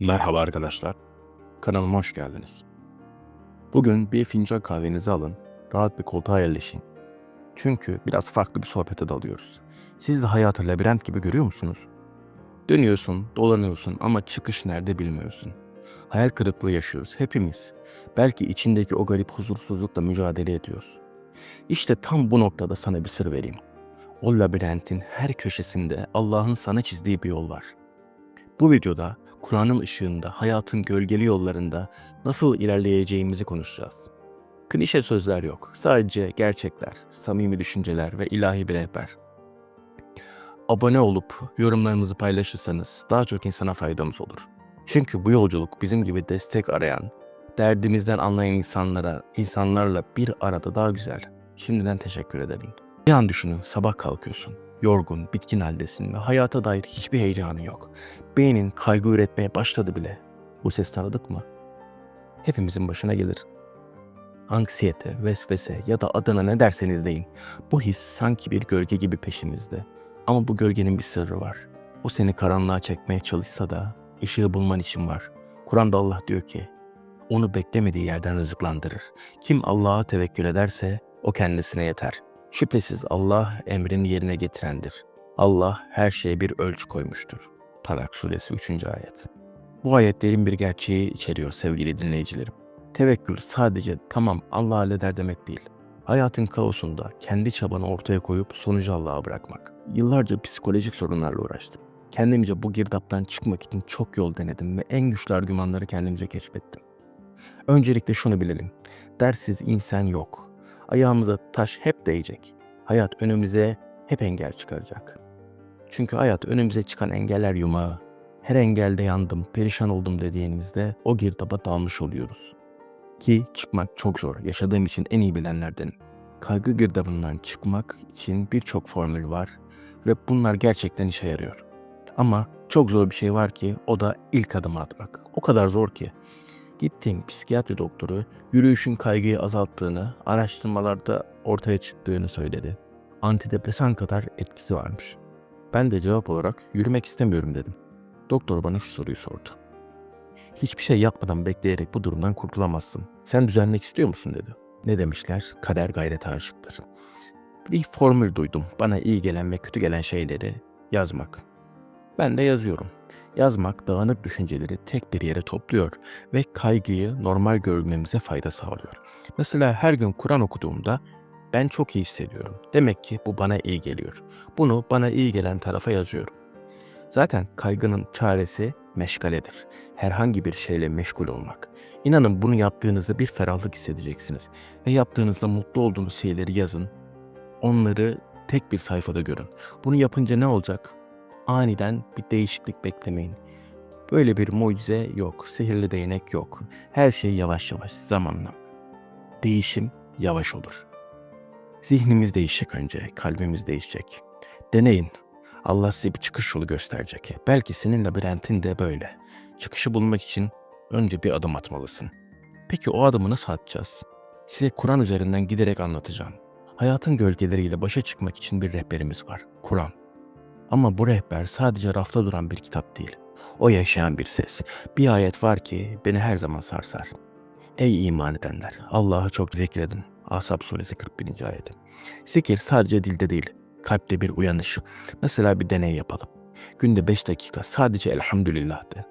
Merhaba arkadaşlar. Kanalıma hoş geldiniz. Bugün bir fincan kahvenizi alın, rahat bir koltuğa yerleşin. Çünkü biraz farklı bir sohbete dalıyoruz. Siz de hayatı labirent gibi görüyor musunuz? Dönüyorsun, dolanıyorsun ama çıkış nerede bilmiyorsun. Hayal kırıklığı yaşıyoruz hepimiz. Belki içindeki o garip huzursuzlukla mücadele ediyoruz. İşte tam bu noktada sana bir sır vereyim. O labirentin her köşesinde Allah'ın sana çizdiği bir yol var. Bu videoda Kur'an'ın ışığında, hayatın gölgeli yollarında nasıl ilerleyeceğimizi konuşacağız. Klişe sözler yok. Sadece gerçekler, samimi düşünceler ve ilahi bir rehber. Abone olup yorumlarınızı paylaşırsanız daha çok insana faydamız olur. Çünkü bu yolculuk bizim gibi destek arayan, derdimizden anlayan insanlara, insanlarla bir arada daha güzel. Şimdiden teşekkür ederim. Bir an düşünün, sabah kalkıyorsun. Yorgun, bitkin haldesin ve hayata dair hiçbir heyecanın yok. Beynin kaygı üretmeye başladı bile. Bu ses tanıdık mı? Hepimizin başına gelir. Anksiyete, vesvese ya da adına ne derseniz deyin. Bu his sanki bir gölge gibi peşimizde. Ama bu gölgenin bir sırrı var. O seni karanlığa çekmeye çalışsa da ışığı bulman için var. Kur'an'da Allah diyor ki, onu beklemediği yerden rızıklandırır. Kim Allah'a tevekkül ederse o kendisine yeter. Şüphesiz Allah emrini yerine getirendir. Allah her şeye bir ölçü koymuştur. Talak suresi 3. ayet. Bu ayet derin bir gerçeği içeriyor sevgili dinleyicilerim. Tevekkül sadece tamam Allah halleder demek değil. Hayatın kaosunda kendi çabanı ortaya koyup sonucu Allah'a bırakmak. Yıllarca psikolojik sorunlarla uğraştım. Kendimce bu girdaptan çıkmak için çok yol denedim ve en güçlü argümanları kendimce keşfettim. Öncelikle şunu bilelim. Dersiz insan yok. Ayağımıza taş hep değecek. Hayat önümüze hep engel çıkaracak. Çünkü hayat önümüze çıkan engeller yumağı. Her engelde yandım, perişan oldum dediğimizde o girdaba dalmış oluyoruz. Ki çıkmak çok zor. Yaşadığım için en iyi bilenlerdenim. Kaygı girdabından çıkmak için birçok formül var ve bunlar gerçekten işe yarıyor. Ama çok zor bir şey var ki o da ilk adımı atmak. O kadar zor ki. Gittiğim psikiyatri doktoru yürüyüşün kaygıyı azalttığını, araştırmalarda ortaya çıktığını söyledi. Antidepresan kadar etkisi varmış. Ben de cevap olarak yürümek istemiyorum dedim. Doktor bana şu soruyu sordu. Hiçbir şey yapmadan bekleyerek bu durumdan kurtulamazsın. Sen düzenlemek istiyor musun dedi. Ne demişler? Kader gayrete aşıktır. Bir formül duydum. Bana iyi gelen ve kötü gelen şeyleri yazmak. Ben de yazıyorum. Yazmak dağınık düşünceleri tek bir yere topluyor ve kaygıyı normal görmemize fayda sağlıyor. Mesela her gün Kur'an okuduğumda ben çok iyi hissediyorum. Demek ki bu bana iyi geliyor. Bunu bana iyi gelen tarafa yazıyorum. Zaten kaygının çaresi meşgaledir. Herhangi bir şeyle meşgul olmak. İnanın bunu yaptığınızda bir ferahlık hissedeceksiniz. Ve yaptığınızda mutlu olduğunuz şeyleri yazın. Onları tek bir sayfada görün. Bunu yapınca ne olacak? Aniden bir değişiklik beklemeyin. Böyle bir mucize yok, sihirli değnek yok. Her şey yavaş yavaş, zamanla. Değişim yavaş olur. Zihnimiz değişecek önce, kalbimiz değişecek. Deneyin. Allah size bir çıkış yolu gösterecek. Belki senin labirentin de böyle. Çıkışı bulmak için önce bir adım atmalısın. Peki o adımı nasıl atacağız? Size Kur'an üzerinden giderek anlatacağım. Hayatın gölgeleriyle başa çıkmak için bir rehberimiz var. Kur'an. Ama bu rehber sadece rafta duran bir kitap değil. O yaşayan bir ses. Bir ayet var ki beni her zaman sarsar. Ey iman edenler! Allah'ı çok zikredin. Ashab suresi 41. ayeti. Zikir sadece dilde değil, kalpte bir uyanış. Mesela bir deney yapalım. Günde 5 dakika sadece elhamdülillah de.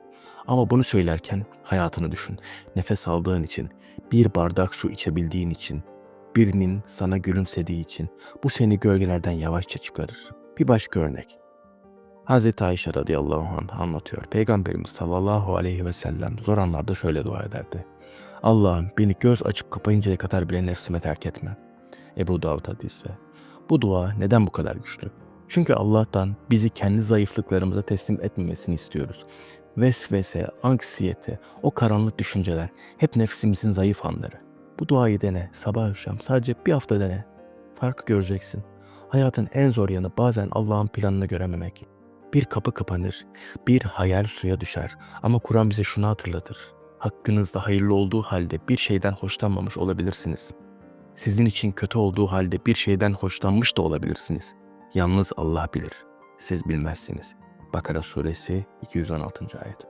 Ama bunu söylerken hayatını düşün. Nefes aldığın için, bir bardak su içebildiğin için, birinin sana gülümsediği için bu seni gölgelerden yavaşça çıkarır. Bir başka örnek. Hz. Ayşe radıyallahu anh anlatıyor. Peygamberimiz sallallahu aleyhi ve sellem zor anlarda şöyle dua ederdi. Allah'ım beni göz açıp kapayıncaya kadar bile nefsime terk etme. Ebu Davud hadisi. Bu dua neden bu kadar güçlü? Çünkü Allah'tan bizi kendi zayıflıklarımıza teslim etmemesini istiyoruz. Vesvese, anksiyete, o karanlık düşünceler hep nefsimizin zayıf anları. Bu duayı dene, sabah akşam sadece bir hafta dene. Farkı göreceksin. Hayatın en zor yanı bazen Allah'ın planını görememek. Bir kapı kapanır, bir hayal suya düşer ama Kur'an bize şunu hatırlatır. Hakkınızda hayırlı olduğu halde bir şeyden hoşlanmamış olabilirsiniz. Sizin için kötü olduğu halde bir şeyden hoşlanmış da olabilirsiniz. Yalnız Allah bilir. Siz bilmezsiniz. Bakara suresi 216. ayet.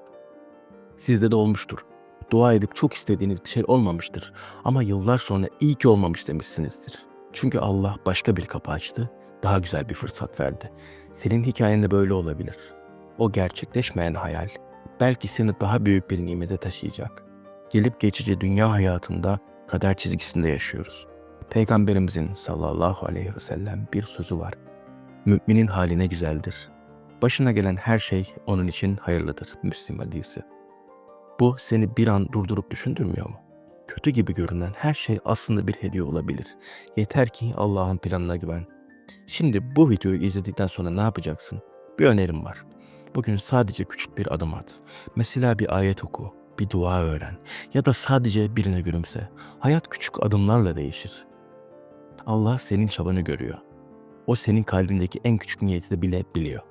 Sizde de olmuştur. Dua edip çok istediğiniz bir şey olmamıştır. Ama yıllar sonra iyi ki olmamış demişsinizdir. Çünkü Allah başka bir kapı açtı, daha güzel bir fırsat verdi. Senin hikayen de böyle olabilir. O gerçekleşmeyen hayal belki seni daha büyük bir nimete taşıyacak. Gelip geçici dünya hayatında kader çizgisinde yaşıyoruz. Peygamberimizin sallallahu aleyhi ve sellem bir sözü var. Müminin haline güzeldir. Başına gelen her şey onun için hayırlıdır. Müslim hadisi. Bu seni bir an durdurup düşündürmüyor mu? Kötü gibi görünen her şey aslında bir hediye olabilir. Yeter ki Allah'ın planına güven. Şimdi bu videoyu izledikten sonra ne yapacaksın? Bir önerim var. Bugün sadece küçük bir adım at. Mesela bir ayet oku, bir dua öğren ya da sadece birine gülümse. Hayat küçük adımlarla değişir. Allah senin çabanı görüyor. O senin kalbindeki en küçük niyeti de bile biliyor.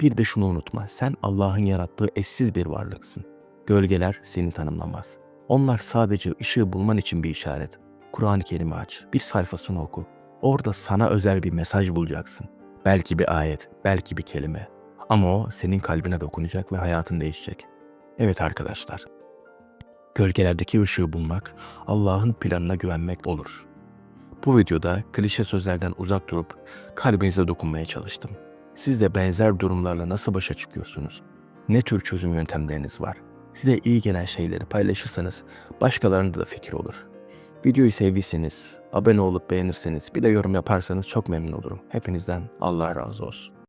Bir de şunu unutma, sen Allah'ın yarattığı eşsiz bir varlıksın. Gölgeler seni tanımlamaz. Onlar sadece ışığı bulman için bir işaret. Kur'an-ı Kerim'i aç, bir sayfasını oku. Orada sana özel bir mesaj bulacaksın. Belki bir ayet, belki bir kelime. Ama o senin kalbine dokunacak ve hayatın değişecek. Evet arkadaşlar. Gölgelerdeki ışığı bulmak, Allah'ın planına güvenmek olur. Bu videoda klişe sözlerden uzak durup kalbinize dokunmaya çalıştım. Siz de benzer durumlarla nasıl başa çıkıyorsunuz? Ne tür çözüm yöntemleriniz var? Size iyi gelen şeyleri paylaşırsanız başkalarında da fikir olur. Videoyu sevdiyseniz, abone olup beğenirseniz, bir de yorum yaparsanız çok memnun olurum. Hepinizden Allah razı olsun.